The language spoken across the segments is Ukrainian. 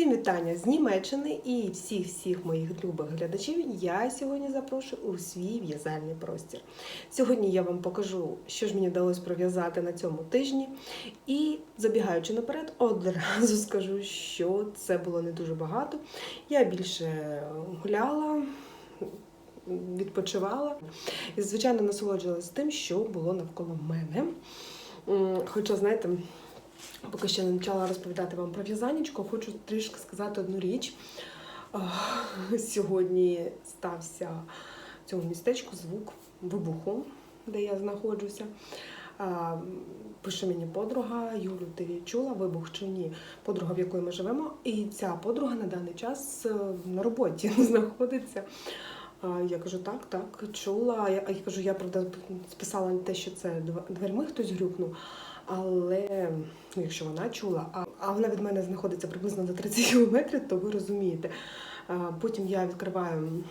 Всім вітання з Німеччини і всіх всіх моїх любих глядачів. Я сьогодні запрошую у свій в'язальний простір. Сьогодні я вам покажу, що ж мені вдалося пров'язати на цьому тижні. І забігаючи наперед, одразу скажу, що це було не дуже багато. Я більше гуляла. Відпочивала і, звичайно, насолоджувалася тим, що було навколо мене. Хоча, знаєте, Поки ще не почала розповідати вам про в'язанечко, хочу трішки сказати одну річ. Сьогодні стався в цьому містечку звук вибуху, де я знаходжуся. Пише мені подруга, Юлю, ти чула вибух чи ні? Подруга, в якої ми живемо, і ця подруга на даний час е, на роботі знаходиться. Я кажу, так, так, чула. Я, я кажу, я правда списала те, що це дв- дверми хтось грюкнув. Але якщо вона чула, а, а вона від мене знаходиться приблизно за 30 кілометрів, то ви розумієте. Потім я відкриваю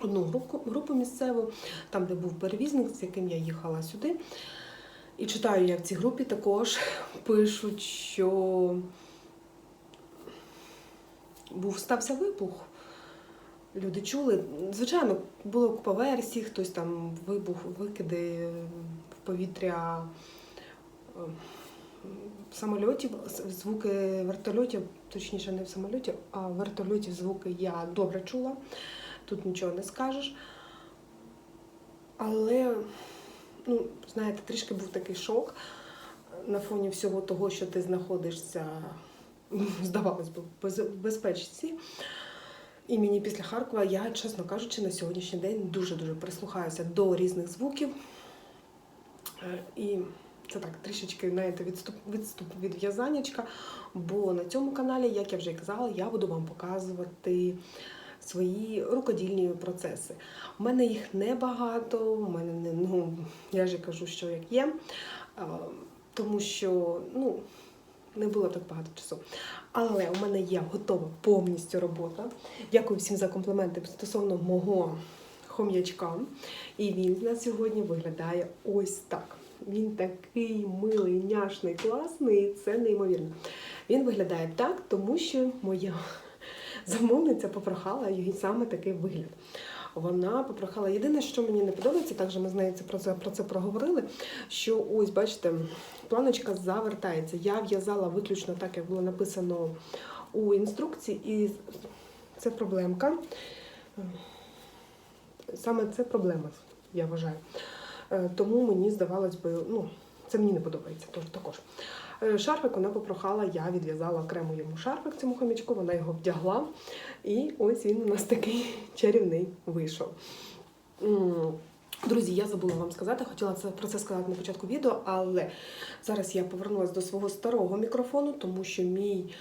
одну групу, групу місцеву, там, де був перевізник, з яким я їхала сюди. І читаю, як в цій групі також пишуть, що був стався вибух. Люди чули. Звичайно, було купа версій, хтось там вибух, викиди в повітря самольотів, звуки вертольотів, точніше, не в самольоті, а в вертольоті звуки я добре чула. Тут нічого не скажеш. Але, ну, знаєте, трішки був такий шок на фоні всього того, що ти знаходишся, здавалось би, в безпечці. І мені після Харкова я, чесно кажучи, на сьогоднішній день дуже-дуже прислухаюся до різних звуків. Е, І це так трішечки знаєте, відступ, відступ від в'язаннячка. Бо на цьому каналі, як я вже казала, я буду вам показувати свої рукодільні процеси. У мене їх небагато, у мене не, ну, я і кажу, що як є. Тому що ну, не було так багато часу. Але у мене є готова повністю робота. Дякую всім за компліменти стосовно мого хом'ячка. І він на сьогодні виглядає ось так. Він такий милий, няшний, класний, це неймовірно. Він виглядає так, тому що моя замовниця попрохала їй саме такий вигляд. Вона попрохала. Єдине, що мені не подобається, також ми з нею це про це про це проговорили. Що ось, бачите, планочка завертається. Я в'язала виключно так, як було написано у інструкції, і це проблемка. Саме це проблема, я вважаю. Е, Тому мені здавалось би, ну, це мені не подобається також. Е, Шарфик вона попрохала, я відв'язала окремо йому шарфик цьому хомячку, вона його вдягла. І ось він у нас такий чарівний вийшов. Друзі, я забула вам сказати, хотіла про це сказати на початку відео, але зараз я повернулася до свого старого мікрофону, тому що мій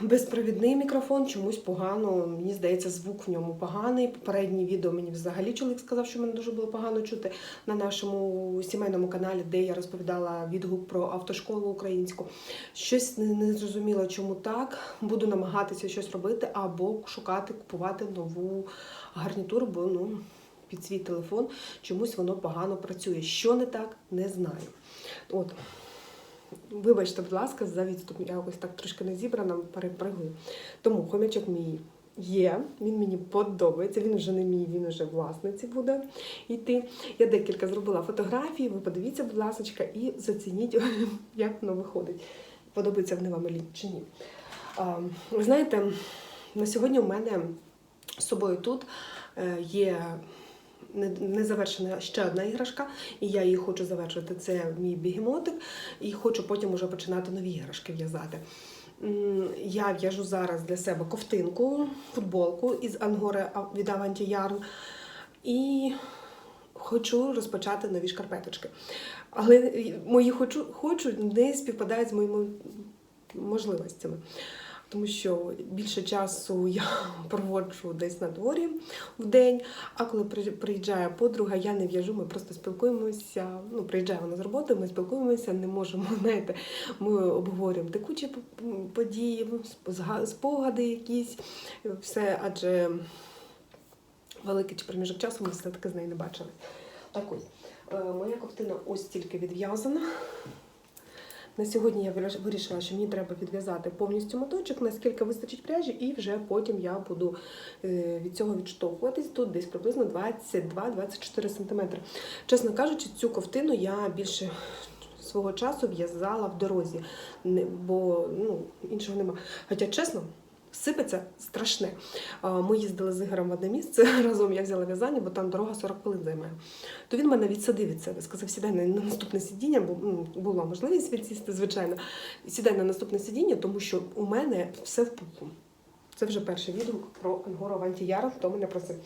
безпровідний мікрофон чомусь погано. Мені здається, звук в ньому поганий. Попереднє відео мені взагалі чоловік сказав, що мене дуже було погано чути на нашому сімейному каналі, де я розповідала відгук про автошколу українську. Щось не, зрозуміло, чому так. Буду намагатися щось робити або шукати, купувати нову гарнітуру, бо ну. Під свій телефон чомусь воно погано працює. Що не так, не знаю. От, Вибачте, будь ласка, за відступ. Я якось так трошки не зібрана, перепригую. Тому хомячок мій є, він мені подобається. Він вже не мій, він вже власниці буде йти. Я декілька зробила фотографій. Ви подивіться, будь ласка, і зацініть, як воно виходить. Подобається вони вам чи ні. Ви знаєте, на сьогодні у мене з собою тут е, є не- завершена ще одна іграшка, і я її хочу завершити. Це мій бігемотик, і хочу потім уже починати нові іграшки в'язати. Я в'яжу зараз для себе ковтинку, футболку із ангори від Avanti Yarn. І хочу розпочати нові шкарпеточки. Але мої хочу, хочу не співпадають з моїми можливостями. Тому що більше часу я проводжу десь на дворі в день, а коли при- приїжджає подруга, я не в'яжу, ми просто спілкуємося. Ну, приїжджає вона з роботи, ми спілкуємося, не можемо, знаєте, ми обговорюємо текучі події, спогади якісь, все, адже великий проміжок часу ми все-таки з нею не бачили. Так ось, е, моя ковтина ось тільки відв'язана. На сьогодні я вирішила, що мені треба відв'язати повністю моточок, наскільки вистачить пряжі, і вже потім я буду е, від цього відштовхуватись. Тут десь приблизно 22-24 см. Чесно кажучи, цю ковтину я більше свого часу в'язала в дорозі, бо ну, іншого нема. Хоча, чесно, сипеться страшне. Ми їздили з Ігорем в одне місце разом, я взяла в'язання, бо там дорога 40 хвилин займає. То він мене відсадив від себе, сказав, сідай на на наступне сидіння, бо ну, була можливість відсісти, звичайно. Сідай на наступне сидіння, тому що у мене все в пуху. Це вже перший відгук про Ангору Авантіяр, хто мене просив.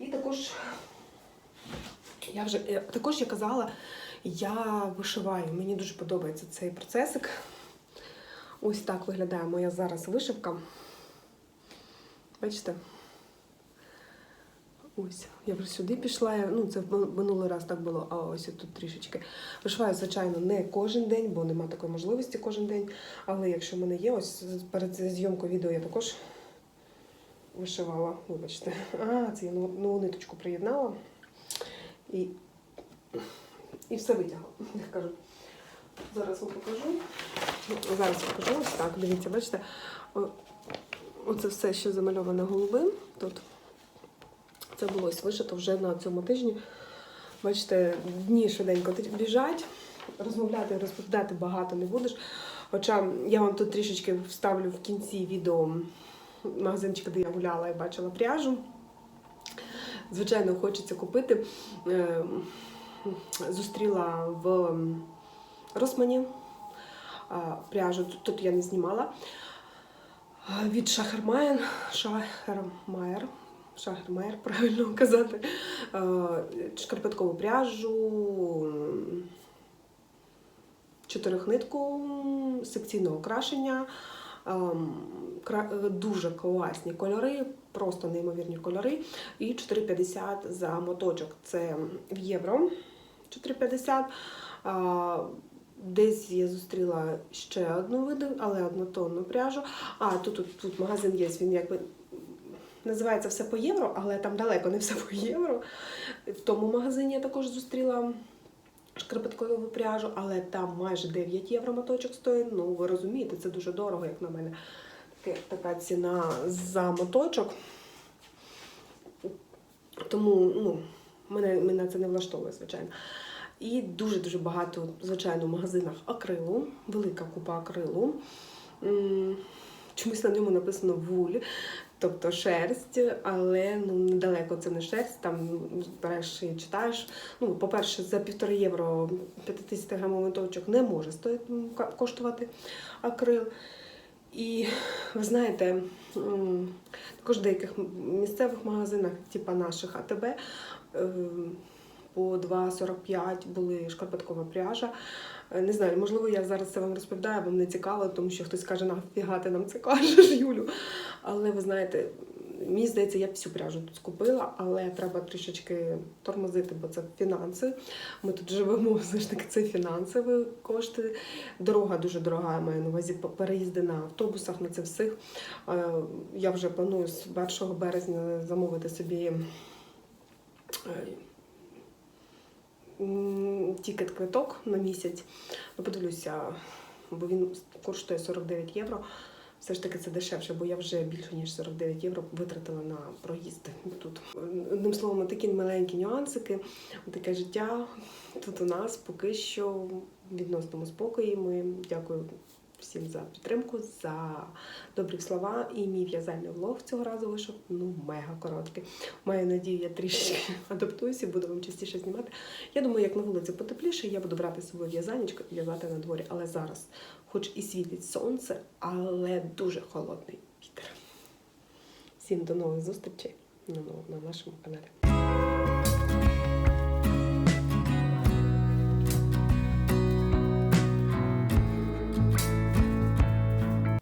І також я вже е, також я казала, я вишиваю. Мені дуже подобається цей процесик. Ось так виглядає моя зараз вишивка. Бачите? Ось, я вже сюди пішла. Ну, це минулий раз так було, а ось тут трішечки. Вишиваю, звичайно, не кожен день, бо нема такої можливості кожен день. Але якщо в мене є, ось перед зйомкою відео я також вишивала. Вибачте. А, це я нову ниточку приєднала і, і все витягла, як кажуть. Зараз вам покажу. Ну, Зараз покажу ось так. Дивіться, бачите, оце все, що замальоване голубим тут. Це було вишито вже на цьому тижні. Бачите, дні швиденько біжать, розмовляти, розповідати багато не будеш. Хоча я вам тут трішечки вставлю в кінці відео магазинчика, де я гуляла і бачила пряжу. Звичайно, хочеться купити. Е, Зустріла в Росмані пряжу. Тут я не знімала. Від Шахермайер, Шахермайер, Шахермайер, правильно казати, шкарпеткову пряжу, чотирихнитку секційного окрашення. кра- Дуже класні кольори, просто неймовірні кольори. І 4,50 за моточок. Це в євро 4,50. Десь я зустріла ще одну виду, але однотонну пряжу. А тут, тут, тут магазин є, він якби називається все по євро, але там далеко не все по євро. В тому магазині я також зустріла шкарпеткову пряжу, але там майже 9 євро моточок стоїть. Ну, ви розумієте, це дуже дорого, як на мене. Така ціна за моточок. Тому ну, мене, мене це не влаштовує, звичайно. І дуже-дуже багато, звичайно, в магазинах акрилу, велика купа акрилу. Чомусь на ньому написано вуль, тобто шерсть, але ну недалеко це не шерсть. Там береш і читаєш. Ну, по-перше, за півтори євро 50 грамовий моточок не може стоїти, коштувати акрил. І ви знаєте, також в деяких місцевих магазинах, типу наших АТБ, е, по 2,45 були шкарпеткова пряжа. Е, Не знаю, можливо, я зараз це вам розповідаю, вам не цікаво, тому що хтось каже, нафіга ти нам це кажеш, Юлю. Але ви знаєте, мені здається, я всю пряжу тут скупила, але треба трішечки тормозити, бо це фінанси. Ми тут живемо, все ж таки, це фінансові кошти. Дорога дуже дорога, я маю на увазі переїзди на автобусах, на це всіх. Е, Я вже планую з 1 березня замовити собі. Тікет квиток на місяць. Ну, подивлюся, бо він коштує 49 євро. Все ж таки це дешевше, бо я вже більше ніж 49 євро витратила на проїзд тут. Одним словом, такі маленькі нюансики, таке життя тут у нас поки що в відносному спокої. Ми дякую всім за підтримку, за добрі слова. І мій в'язальний влог цього разу вийшов ну мега короткий. Маю надію, я трішки адаптуюся, буду вам частіше знімати. Я думаю, як на вулиці потепліше, я буду брати з собою в'язанечко і в'язати на дворі. Але зараз, хоч і світить сонце, але дуже холодний вітер. Всім до нових зустрічей на, на нашому каналі.